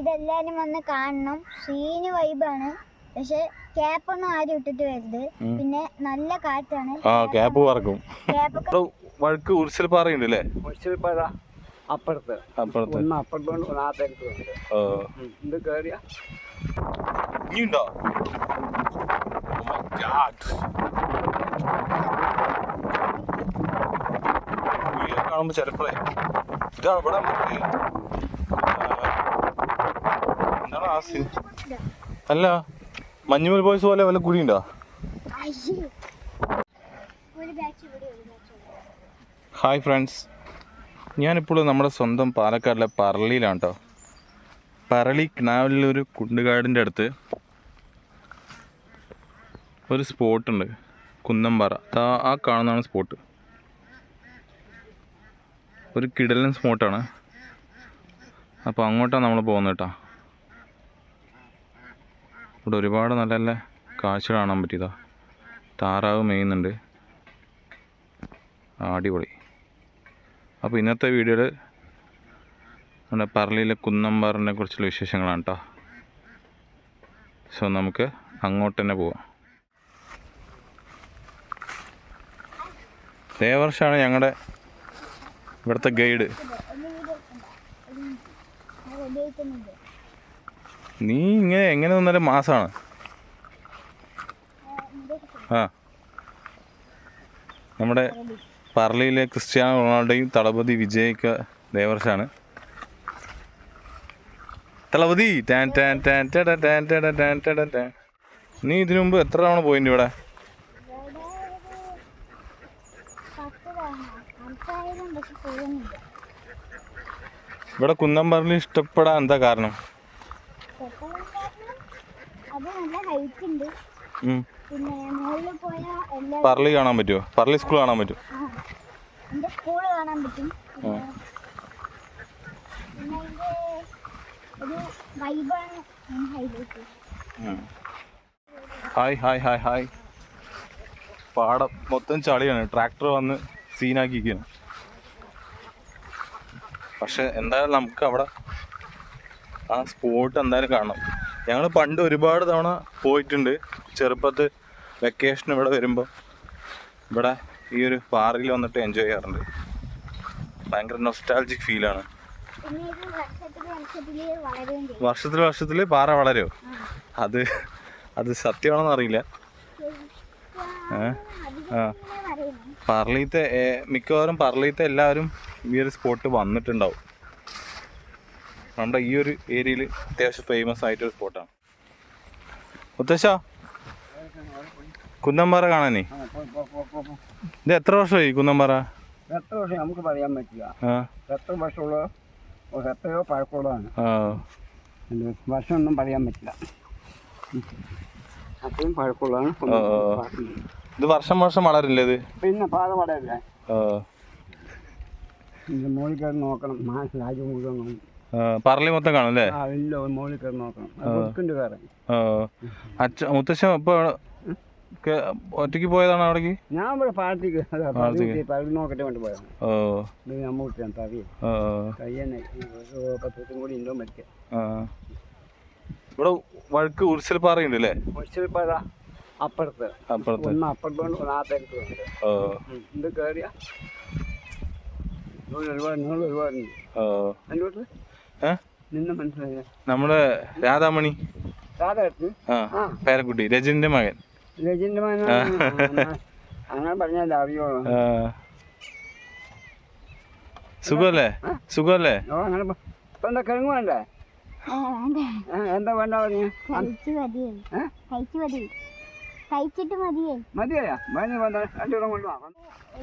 ഇതെല്ലാരും വന്ന് കാണണം. സീന് വൈബാണ് പക്ഷെ ക്യാപ്പൊന്നും ആരും ഇട്ടിട്ട് വരരുത്. പിന്നെ നല്ല കാറ്റാണ്. ആ ക്യാപ്പ് പറക്കും വഴക്ക് ഉരുസൽ പാറയുണ്ട് അല്ലേ? പാറ അപ്പുറത്ത്. അപ്പുറത്ത്. ഒന്ന് അപ്പുറത്തോണ്ട് ഓ. ഇത് കയറിയ ഇനിയുണ്ടോ? Oh കാണുമ്പോ ചിലപ്പോഴേ ഇതാ ഇവിടെ എന്താണ് ആ സീൻ അല്ല മഞ്ഞുമൽ ബോയ്സ് പോലെ വല്ല കുഴിയുണ്ടോ? ഒരു. ഹായ് ഫ്രണ്ട്സ് ഞാനിപ്പോൾ നമ്മുടെ സ്വന്തം പാലക്കാടിലെ പറളിയിലാണ് കേട്ടോ പറളി കിണാവിലൊരു കുണ്ടുകാടിന്റെ അടുത്ത് ഒരു സ്പോട്ടുണ്ട്. കുന്നംപാറ. ആ കാണുന്നതാണ് സ്പോട്ട്. ഒരു കിടലൻ സ്പോട്ടാണ്. അപ്പോൾ അങ്ങോട്ടാണ് നമ്മൾ പോകുന്നത് കേട്ടോ. ഇവിടെ ഒരുപാട് നല്ല നല്ല കാഴ്ച കാണാൻ പറ്റിയതാ. താറാവ് മേയുന്നുണ്ട്. അടിപൊളി. അപ്പോൾ ഇന്നത്തെ വീഡിയോയിൽ നമ്മുടെ പറളിയിലെ കുന്നമ്പാറിനെ കുറിച്ചുള്ള വിശേഷങ്ങളാണ് കേട്ടോ. സോ നമുക്ക് അങ്ങോട്ട് തന്നെ പോവാം. ദേവർഷാണ് ഞങ്ങളുടെ ഇവിടുത്തെ ഗൈഡ്. ഉപയോഗിക്കുന്നുണ്ട് നീ ഇങ്ങനെ എങ്ങനെ നിന്നാലും മാസമാണ് ആ. നമ്മുടെ പറളിയിലെ ക്രിസ്ത്യാനോ റൊണാൾഡോയും തളപതി വിജയ്ക്ക് ദേവർഷാണ്. തളപതി ടാൻ ടാൻ ടാൻ ടാൻ ടാൻ ടാൻ ടാൻ ടാൻ ടാ നീ ഇതിനു മുമ്പ് എത്ര തവണ പോയിന്റെ ഇവിടെ? ഇവിടെ കുന്നമ്പറലി ഇഷ്ടപ്പെടാൻ എന്താ കാരണം? പറളി കാണാൻ പറ്റുമോ പറളി സ്കൂൾ കാണാൻ പറ്റുമോ എന്റെ കാണാൻ പറ്റും. ഹായ് ഹായ് ഹായ് ഹായ് പാടം മൊത്തം ചളിയാണ്. ട്രാക്ടർ വന്ന് സീനാക്കിയിരിക്കുകയാണ് പക്ഷെ എന്തായാലും നമുക്ക് അവിടെ ആ സ്പോട്ട് എന്തായാലും കാണണം. ഞങ്ങൾ പണ്ട് ഒരുപാട് തവണ പോയിട്ടുണ്ട്. ചെറുപ്പത്ത് വെക്കേഷൻ ഇവിടെ വരുമ്പോൾ ഇവിടെ ഈ ഒരു പാറയിൽ വന്നിട്ട് എൻജോയ് ചെയ്യാറുണ്ട്. ഭയങ്കര നൊസ്റ്റാൾജിക് ഫീലാണ് വർഷത്തിൽ വർഷത്തിൽ പാറ വളരോ? അത് അത് സത്യമാണെന്ന് അറിയില്ല. പറളീത്തെ മിക്കവാറും പറളീത്തെ എല്ലാവരും ഈ ഒരു സ്പോട്ട് വന്നിട്ടുണ്ടാവും. നമ്മുടെ ഈ ഒരു ഏരിയയിൽ അത്യാവശ്യം ഫേമസ് ആയിട്ടൊരു സ്പോട്ടാണ് മുത്തശ്ശ കുന്നമ്പാറ കാണാനേ. ഇത് എത്ര വർഷമായി കുന്നമ്പാറ എത്ര വർഷം നമുക്ക് പറയാൻ പറ്റില്ല. എത്ര വർഷമുള്ള എത്രയോ പഴക്കമുള്ളതാണ്. ആ. ഒന്നും പറയാൻ പറ്റില്ല. അത്രയും പഴക്കമുള്ളതാണ്. ഇത് വർഷം വർഷം വളരില്ലേ ഇത്? പിന്നെ പാത വളരില്ലേ? ആ. നോക്കണം. മാസം രാജ്യം മുഴുവൻ പറളി മൊത്തം കാണും അല്ലേ? മുകളിൽ മുത്തശ്ശൻ ഇപ്പൊ ഒറ്റയ്ക്ക് പോയതാണ് അവിടേക്ക്? ഞാൻ ഇവിടെ പാർട്ടിക്ക് നോക്കട്ടെ വേണ്ടി പോയത് ഇവിടെ വഴക്ക് ഉരുസൽപ്പാറ ഉണ്ട് അല്ലേ? ഉരുസൽപ്പാറ അപ്പുറത്ത്. അപ്പുറത്ത്. അപ്പുറത്ത് കൊണ്ട് ഒന്ന് ആ തരത്ത് ഒരുപാട് ഒരുപാടുണ്ട്. എന്റെ വീട്ടിൽ നമ്മുടെ രാധാമണി. പേരക്കുട്ടി രജിന്റെ മകൻ. രജനിന്റെ മകൻ അങ്ങനെ പറഞ്ഞാലേ സുഖല്ലേ? സുഖല്ലേ? എന്താ കിഴങ്ങ് വേണ്ടേ? എന്താ വേണ്ട പറഞ്ഞു?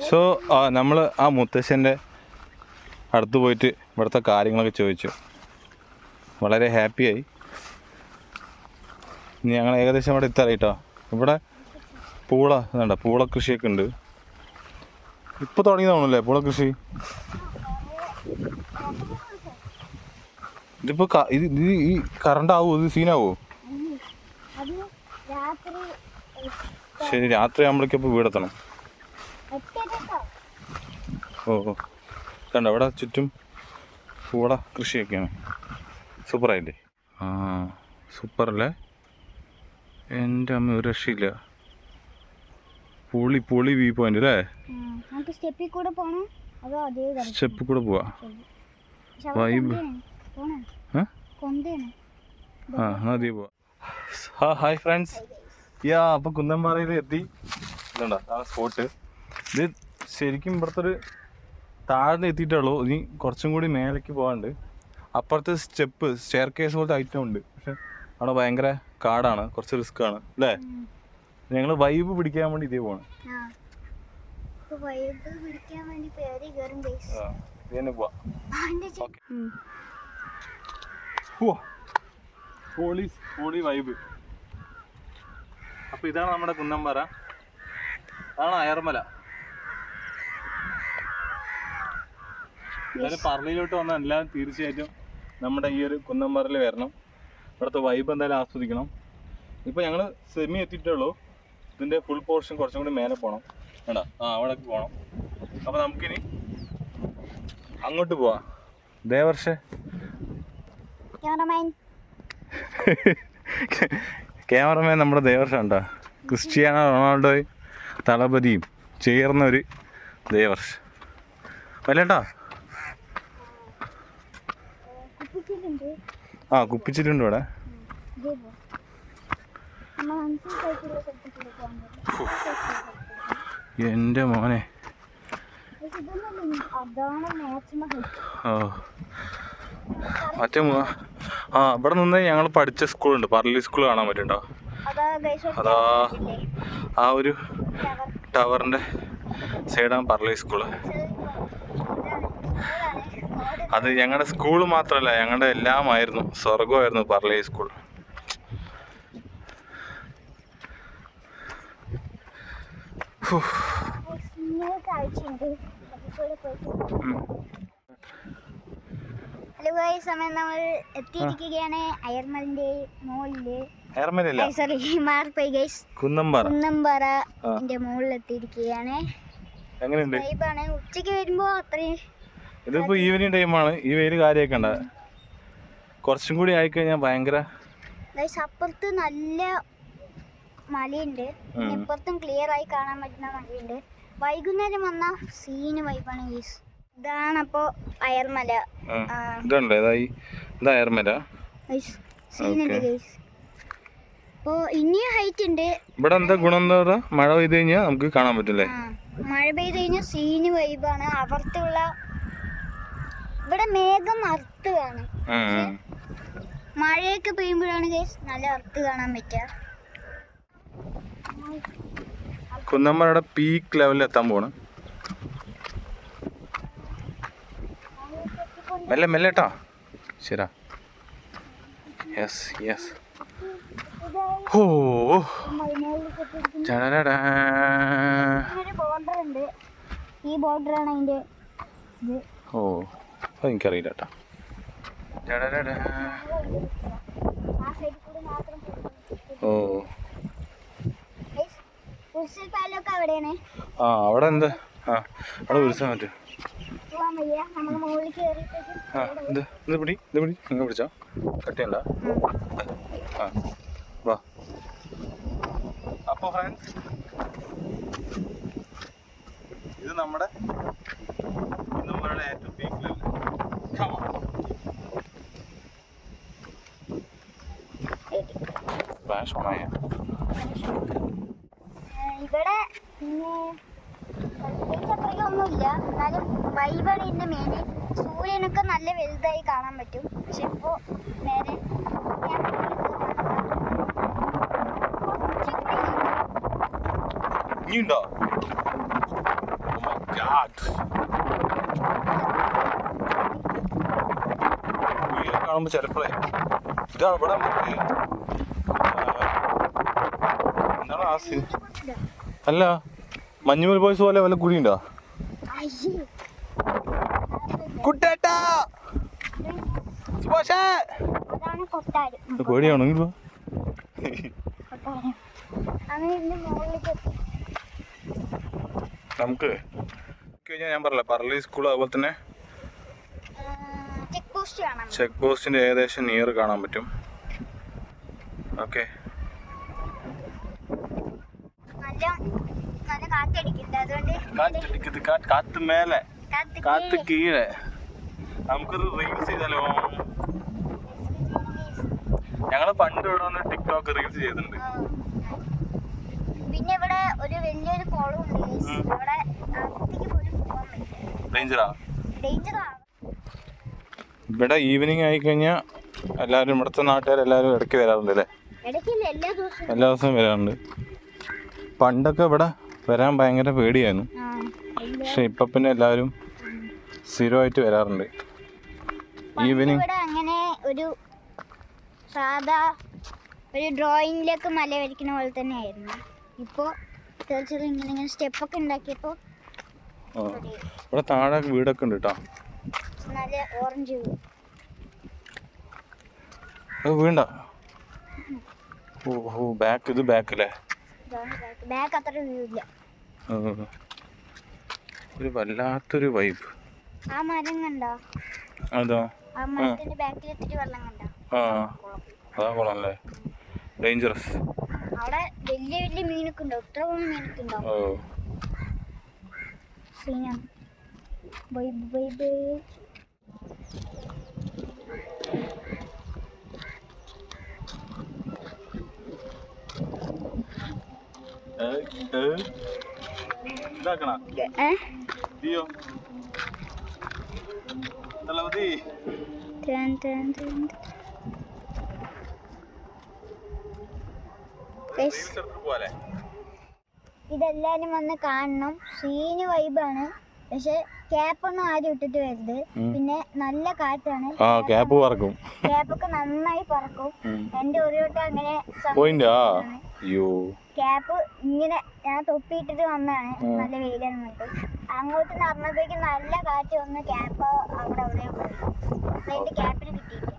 സോ നമ്മൾ ആ മുത്തശ്ശന്റെ അടുത്ത് പോയിട്ട് ഇവിടുത്തെ കാര്യങ്ങളൊക്കെ ചോദിച്ചു. വളരെ ഹാപ്പിയായി. ഇനി ഞങ്ങൾ ഏകദേശം അവിടെ എത്താറായി കേട്ടോ ഇവിടെ പൂള വേണ്ട പൂള കൃഷിയൊക്കെ ഉണ്ട്. ഇപ്പോൾ തുടങ്ങിയതാണല്ലേ പൂള കൃഷി? ഇതിപ്പോൾ ഇത് ഇത് ഈ കറണ്ട് ആവുമോ ഇത് സീനാവോ? ശരി രാത്രി ആകുമ്പോഴേക്കും അപ്പോൾ വീടെത്തണം. ഓ ഓ. കണ്ടോ അവിടെ ചുറ്റും പൂള കൃഷിയൊക്കെയാണ്. സൂപ്പറായില്ലേ? ആ സൂപ്പർ അല്ലേ എന്റെ അമ്മ ഒരു രക്ഷയില്ല. പൊളി പൊളി വ്യൂ പോയിന്റ് അല്ലേ? നമുക്ക് സ്റ്റെപ്പിൽ കൂടെ പോകണം അതോ അതേ കളിക്കാം സ്റ്റെപ്പിൽ കൂടെ പോവാ. വൈബ്. ആ എന്നാ അതേ പോവാ. ഹാ ഹായ് ഫ്രണ്ട്സ് യാ അപ്പൊ കുന്നമ്പാറയിൽ എത്തി. ഇതുണ്ടോ ആ സ്പോട്ട് ഇത് ശരിക്കും ഇവിടുത്തെ ഒരു താഴ്ന്ന് എത്തിയിട്ടുള്ളൂ ഇനി കുറച്ചും കൂടി മേലേക്ക് പോകാണ്ട് അപ്പുറത്ത് സ്റ്റെപ്പ് സ്റ്റെയർ കേസ് പോലത്തെ ഐറ്റം ഉണ്ട്. പക്ഷെ അവിടെ ഭയങ്കര കാടാണ്. കുറച്ച് റിസ്ക് ആണ്. അല്ലേ? ഞങ്ങൾ വൈബ് പിടിക്കാൻ വേണ്ടി ഇതേ പോണ് അപ്പൊ ഇതാണ് നമ്മുടെ കുന്നമ്പാറ അതാണ് അയർമല. പറളിയിലോട്ട് വന്ന എല്ലാം തീർച്ചയായിട്ടും നമ്മുടെ ഈ ഒരു കുന്നമ്പാറയിൽ വരണം. ഇവിടുത്തെ വൈബ് എന്തായാലും ആസ്വദിക്കണം. ഇപ്പൊ ഞങ്ങൾ സെമി എത്തിയിട്ടുള്ളൂ. ഇതിന്റെ ഫുൾ പോർഷൻ കുറച്ചും കൂടി മേലെ പോകണം വേണ്ട ആ അവിടെ പോകണം അപ്പോൾ നമുക്കിനി അങ്ങോട്ട് പോവാം. ദേവർഷേ ക്യാമറമാൻ. ക്യാമറമാൻ നമ്മുടെ ദേവർഷ ക്രിസ്റ്റിയാനോ ക്രിസ്ത്യാനോ റൊണാൾഡോയും തളപതിയും ചേർന്ന ഒരു ദേവർഷ് വല്ലേട്ടാ ആ കുപ്പിച്ചിട്ടുണ്ട് ഇവിടെ. എന്റെ എന്റെ മോനെ. ഓ. മറ്റേ ആ ഇവിടെ നിന്ന് ഞങ്ങൾ പഠിച്ച സ്കൂളുണ്ട്. പറലി സ്കൂൾ കാണാൻ പറ്റുണ്ടോ അതാ ആ ഒരു ടവറിന്റെ സൈഡാണ് പറലി സ്കൂൾ. അത് ഞങ്ങളുടെ സ്കൂൾ മാത്രമല്ല ഞങ്ങളുടെ എല്ലാമായിരുന്നു. സ്വർഗമായിരുന്നു പറളി സ്കൂൾ. ഹലോ ഗൈസ് സമയം നമ്മൾ എത്തിയിരിക്കുകയാണ്. അയർമലിന്റെ മുകളിൽ ഏർമലയില്ല സോറി മാറിപ്പോയി ഗൈസ് കുന്നമ്പാറ കുന്നമ്പാറ ആ. ന്റെ മുകളിൽ എത്തിയിരിക്കുകയാണ് എങ്ങനെയുണ്ട് ഉച്ചയ്ക്ക് വരുമ്പോ അത്രയും ഇതിപ്പോ ഈവനിങ് ടൈമാണ് ഈ വെയിൽ കാര്യമൊക്കെ ഉണ്ട് കുറച്ചും കൂടി ആയിക്കഴിഞ്ഞാൽ ഭയങ്കര അപ്പുറത്ത് നല്ല മലയുണ്ട്. ഇപ്പുറത്തും ക്ലിയർ ആയി കാണാൻ പറ്റുന്ന മലയുണ്ട്. വൈകുന്നേരം വന്ന സീന് വൈബാണ് ഗൈസ് ഇതാണ് അപ്പോ അയർമല. ഇതുണ്ടല്ലോ ഇതായി ഇതാ സീനുണ്ട് Okay. ഇനിയും ഹൈറ്റ് ഉണ്ട്. ഇവിടെ എന്താ ഗുണം എന്താ പറയാ മഴ പെയ്ത് കഴിഞ്ഞാൽ നമുക്ക് കാണാൻ പറ്റില്ലേ മഴ പെയ്ത് കഴിഞ്ഞാൽ സീന് വൈബാണ് അപ്പുറത്തുള്ള ഇവിടെ മേഘം അറുത്ത് കാണും. മഴയൊക്കെ പെയ്യുമ്പോഴാണ് ഗൈസ് നല്ല അറുത്ത് കാണാൻ പറ്റുക. കുന്നമ്മയുടെ പീക്ക് ലെവലിൽ എത്താൻ പോണ്. മെല്ലെ മെല്ലെ കേട്ടോ ശരാ യെസ് യെസ് ഓ ഉണ്ട്. ഈ അതിന്റെ ഇത്. ഓ. അതെനിക്കറിയില്ല കേട്ടോ ഓ ആ അവിടെ എന്താ ആ അവിടെ വിളിച്ചാൽ മറ്റേ ആ ഇത് ഇത് പിടി? ഇത് പിടി? നിങ്ങൾ പിടിച്ചോ. കട്ട് ചെയ്യണ്ട ആ വാ. അപ്പോൾ ഫ്രണ്ട്സ് ഇത് നമ്മുടെ നമ്മളുടെ ഏറ്റവും പീക്ക് ലെവൽ on. ഓണായ ഇവിടെ പിന്നെ പ്രത്യേകിച്ച് അത്രയ്ക്ക് ഒന്നുമില്ല എന്നാലും വൈബാണ് മേലെ സൂര്യനൊക്കെ നല്ല വലുതായി കാണാൻ പറ്റും. പക്ഷെ ഇപ്പോ നേരെ ഇനിയുണ്ടോ? Oh God. ഉയരം കാണുമ്പോ ചിലപ്പോഴേ ഇതാ ഇവിടെ എന്താണ് ആ സീൻ അല്ല മഞ്ഞുമൽ ബോയ്സ് പോലെ വല്ല കുഴി ഉണ്ടോ അയ്യേ. കുട്ടേട്ടാ സുഭാഷേ പേടിയാണോ ഇങ്ങോട്ട് നമുക്ക് കഴിഞ്ഞാൽ ഞാൻ പറഞ്ഞില്ല പറളി സ്കൂൾ അതുപോലെ തന്നെ ചെക്ക് പോസ്റ്റ് പോസ്റ്റ് കാണാൻ പറ്റും. ചെക്ക് പോസ്റ്റിന്റെ ഏകദേശം നിയർ കാണാൻ പറ്റും. ഓക്കെ അതുകൊണ്ട് കാത്ത് മേലെ. കാറ്റ് കീഴെ. നമുക്കൊരു റീൽസ് ചെയ്താലോ? ഞങ്ങൾ പണ്ട് ഇവിടെ വന്ന് ടിക്ടോക്ക് റീൽസ് ചെയ്തിട്ടുണ്ട്. പിന്നെ ഇവിടെ ഒരു വലിയൊരു കുളം ഉണ്ട്. പറ്റില്ല. ഡേഞ്ചറാ ഡേഞ്ചറാണ് ഇവിടെ ഈവനിങ് ആയി കഴിഞ്ഞാൽ എല്ലാവരും ഇവിടുത്തെ നാട്ടുകാരെല്ലാവരും ഇടയ്ക്ക് വരാറുണ്ട് അല്ലേ? എല്ലാ ദിവസവും. വരാറുണ്ട്. പണ്ടൊക്കെ ഇവിടെ വരാൻ ഭയങ്കര പേടിയായിരുന്നു. പക്ഷെ ഇപ്പം പിന്നെ എല്ലാവരും സ്ഥിരമായിട്ട് വരാറുണ്ട്. ഈവനിങ് അങ്ങനെ ഒരു സാധാ ഒരു ഡ്രോയിങ്ങിലേക്ക് മല വരയ്ക്കുന്ന പോലെ തന്നെ ആയിരുന്നു ഇപ്പോൾ തീർച്ചയായിട്ടും ഇങ്ങനെ ഇങ്ങനെ സ്റ്റെപ്പൊക്കെ ഉണ്ടാക്കിയപ്പോൾ ഇവിടെ താഴെ വീടൊക്കെ ഉണ്ട് കേട്ടോ നല്ല ഓറഞ്ച് അത് വീണ്ട. ഓ ഓ ബാക്ക് ഇത് ബാക്ക് അല്ലേ? ബാക്ക് അത്ര ഇല്ല. ഒരു വല്ലാത്തൊരു വൈബ് ആ മരം കണ്ടോ? അതാ ആ മരത്തിന്റെ ബാക്കിൽ എത്തിരി വെള്ളം കണ്ടോ? ആ അതാ കൊള്ളാം ഡേഞ്ചറസ് അവിടെ വലിയ വലിയ മീനൊക്കെ ഉണ്ടോ? ഇത്ര മീനൊക്കെ ഉണ്ടോ? സീനാണ് വൈബ് വൈബ് ഇതാക്കണ ഏ ദിയോ തലവതി ടൻ ടൻ ടൻ Guys, പോലെ ഇതെല്ലാരും വന്ന് കാണണം. സീന് വൈബാണ് പക്ഷെ ക്യാപ്പൊന്നും ആരും ഇട്ടിട്ട് വരരുത്. പിന്നെ നല്ല കാറ്റാണ്. ആ ക്യാപ്പ് പറക്കും. ക്യാപ്പൊക്കെ നന്നായി പറക്കും. എന്റെ ഒരു വട്ടം അങ്ങനെ പോയിന്റ് അയ്യോ. ക്യാപ്പ് ഇങ്ങനെ ഞാൻ തൊപ്പിയിട്ടിട്ട് വന്നതാണ്. ഉം. നല്ല വെയിലാണ് അങ്ങോട്ട് നടന്നപ്പോഴേക്കും നല്ല കാറ്റ് വന്ന് ക്യാപ്പ് അവിടെ അവിടെ പോയി. എന്റെ ക്യാപ്പിന് കിട്ടിയില്ല.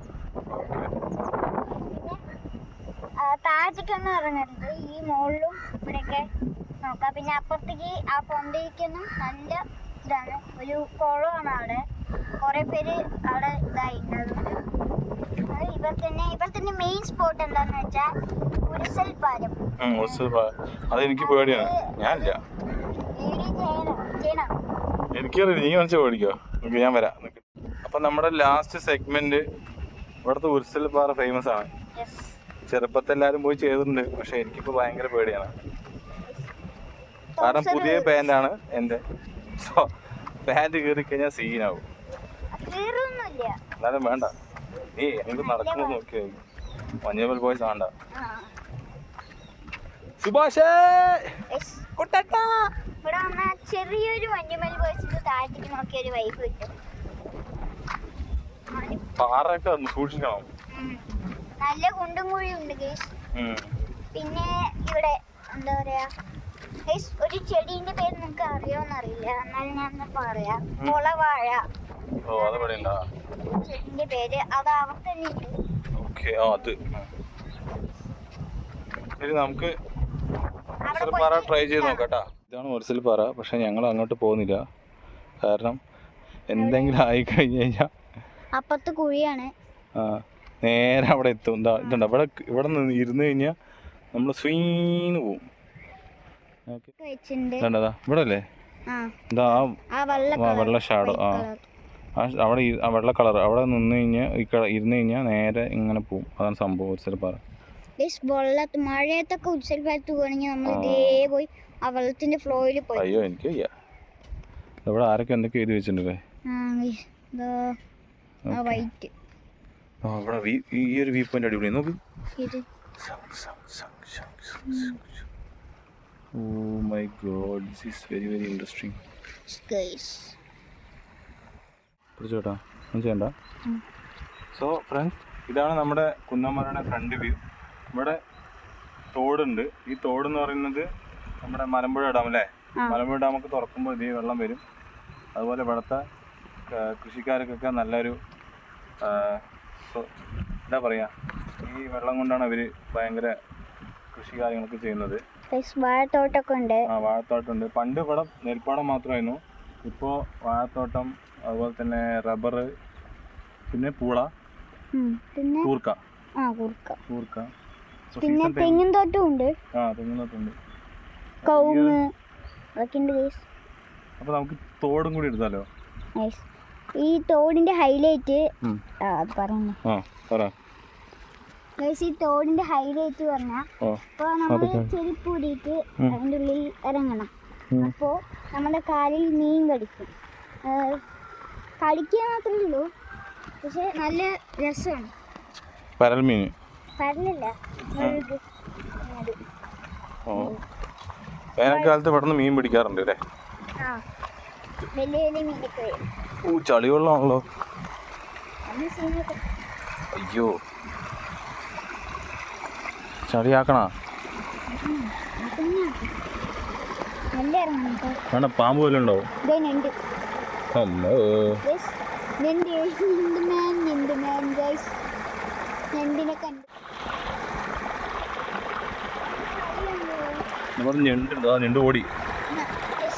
പിന്നെ താഴത്തേക്കൊന്നും ഇറങ്ങരുത്. ഈ മുകളിലും ഇവിടെയൊക്കെ നോക്കാം. പിന്നെ അപ്പുറത്തേക്ക് ആ കൊണ്ടിരിക്കുന്നു നല്ല ഇതാണ്. ഒരു കുളമാണ് അവിടെ. കുറെ പേര് അവിടെ ഇതായി. ഇവിടെ തന്നെ ഇവർ തന്നെ മെയിൻ സ്പോട്ട് എന്താന്ന് വെച്ചാൽ ഉരുസൽ പാലം. അതെനിക്ക് പേടിയാണ്. ഞാനില്ല. എനിക്കറിയില്ല. നീ മനസ്സിൽ പേടിക്കോ? നിനക്ക് ഞാൻ വരാം. അപ്പൊ നമ്മുടെ ലാസ്റ്റ് സെഗ്മെന്റ് ഇവിടുത്തെ ഉരുസൽ പാറ ഫേമസ് ആണ്. യെസ് ചെറുപ്പത്തിൽ എല്ലാരും പോയി ചെയ്തിട്ടുണ്ട്. പക്ഷെ എനിക്കിപ്പോ ഭയങ്കര പേടിയാണ്. കാരണം പുതിയ പാന്റാണ് എന്റെ. സോ പാന്റ് കയറി കഴിഞ്ഞാൽ സീനാവും എന്നാലും വേണ്ട. നീ എനിക്ക് നടക്കുന്നു നോക്കിയായി. മഞ്ഞപ്പൽ ബോയ്സ് സാണ്ട സുഭാഷേ! യെസ് ഇവിടെ ചെറിയൊരു മഞ്ഞുമൽ പോയിട്ട് താഴത്തേക്ക് നോക്കിയ ഒരു വൈഫ് കിട്ടും പാറയൊക്കെ ഒന്ന് സൂക്ഷിക്കണം. നല്ല കുണ്ടും കുഴിയും ഉണ്ട് ഗേസ് പിന്നെ ഇവിടെ എന്താ പറയാ ഗേസ് ഒരു ചെടീന്റെ പേര് നിങ്ങൾക്ക് അറിയോന്ന് അറിയില്ല എന്നാലും ഞാൻ പറയാ. മുളവാഴ. ഓ അത് ഉണ്ടാ ചെടിന്റെ പേര് അത് അവിടെ തന്നെ ഉണ്ട്. ഓക്കെ ആ അത്. ശരി നമുക്ക് അവിടെ ഒരിസൽ പാറ ട്രൈ ചെയ്ത് നോക്കാം ഇതാണ് മത്സരപ്പാറ പാറ പക്ഷെ ഞങ്ങൾ അങ്ങോട്ട് പോകുന്നില്ല. കാരണം എന്തെങ്കിലും ആയി കഴിഞ്ഞു കഴിഞ്ഞാൽ അപ്പുറത്ത് കുഴിയാണ്. ആ നേരെ അവിടെ എത്തും. എന്താ ഇതുണ്ട്. അവിടെ ഇവിടെ നിന്ന് ഇരുന്ന് കഴിഞ്ഞാൽ നമ്മൾ സ്വീന്ന് പോവും. ഇവിടെ അല്ലേ ഇതാ ആ. വെള്ള ഷാഡോ. ആ. അവിടെ ആ വെള്ള കളർ അവിടെ നിന്ന് കഴിഞ്ഞാൽ ഇരുന്ന് കഴിഞ്ഞാൽ നേരെ ഇങ്ങനെ പോവും. അതാണ് സംഭവം ഒരു പാറ ഗേസ് വെള്ളത്ത് മഴയത്തൊക്കെ ഉത്സവത്ത് പോകണമെങ്കിൽ നമ്മൾ. ഇതേ പോയി ആ വെള്ളത്തിന്റെ ഫ്ലോയിൽ പോയി. അയ്യോ എനിക്ക് വയ്യ. ഇവിടെ ആരൊക്കെ എന്തൊക്കെ എഴുതി വെച്ചിട്ടുണ്ട് വൈറ്റ് ഈ ഒരു വ്യൂ പോയിന്റ് അടിപൊളി. നോക്ക്. ഓ my god this is very very interesting guys പിടിച്ചോട്ടാ. ഒന്നും ചെയ്യണ്ട. സോ ഫ്രണ്ട്സ് ഇതാണ് നമ്മുടെ കുന്നമലയുടെ ഫ്രണ്ട് വ്യൂ ഇവിടെ തോടുണ്ട്. ഈ തോട് എന്ന് പറയുന്നത് നമ്മുടെ മലമ്പുഴ ഡാം അല്ലേ. മലമ്പുഴ ഡാമൊക്കെ തുറക്കുമ്പോൾ ഇതേ വെള്ളം വരും. അതുപോലെ ഇവിടുത്തെ കൃഷിക്കാർക്കൊക്കെ നല്ലൊരു എന്താ പറയാ ഈ വെള്ളം കൊണ്ടാണ് അവർ ഭയങ്കര കൃഷി കാര്യങ്ങളൊക്കെ ചെയ്യുന്നത്. വാഴത്തോട്ടൊക്കെ ഉണ്ട്. ആ വാഴത്തോട്ടമുണ്ട്. പണ്ട് ഇവിടെ നെൽപ്പാടം മാത്രമായിരുന്നു. ഇപ്പോൾ വാഴത്തോട്ടം അതുപോലെ തന്നെ റബ്ബർ പിന്നെ പൂള പിന്നെ കൂർക്ക. കൂർക്ക. ഇപ്പൊ പിന്നെ തെങ്ങിൻ തോട്ടം ഉണ്ട്. ആ തെങ്ങിനകത്തുണ്ട് കവുങ്ങ് അതൊക്കെ ഉണ്ട് ഗൈസ് അപ്പോൾ നമുക്ക് തോടും കൂടി എടുത്താലോ? ഗൈസ് ഈ തോടിന്റെ ഹൈലൈറ്റ്. ആ പറഞ്ഞു ആ പറ. ഗൈസ് ഈ തോടിന്റെ ഹൈലൈറ്റ് പറഞ്ഞാൽ അപ്പോൾ ഇപ്പോൾ നമ്മൾ. ചെരുപ്പ് ഊരിയിട്ട് അതിന്റെ ഉള്ളിൽ ഇറങ്ങണം. അപ്പോൾ നമ്മുടെ കാലിൽ മീൻ കടിക്കും. കളിക്കാൻ കടിക്കുക മാത്രമേ ഉള്ളൂ. പക്ഷെ നല്ല രസമാണ്. പരൽമീൻ. ഓ വേനൽക്കാലത്ത് പെട്ടെന്ന് മീൻ പിടിക്കാറുണ്ട് അല്ലേ ഓ ചളിവെള്ളമാണല്ലോ അയ്യോ ചളിയാക്കണ വേണ്ട പാമ്പ് പോലെ ഉണ്ടാവും അമ്മോ ഞണ്ടിനെ കണ്ടു നമ്മൾ ഞണ്ട് ആ ഞണ്ട് ഓടി. Yes,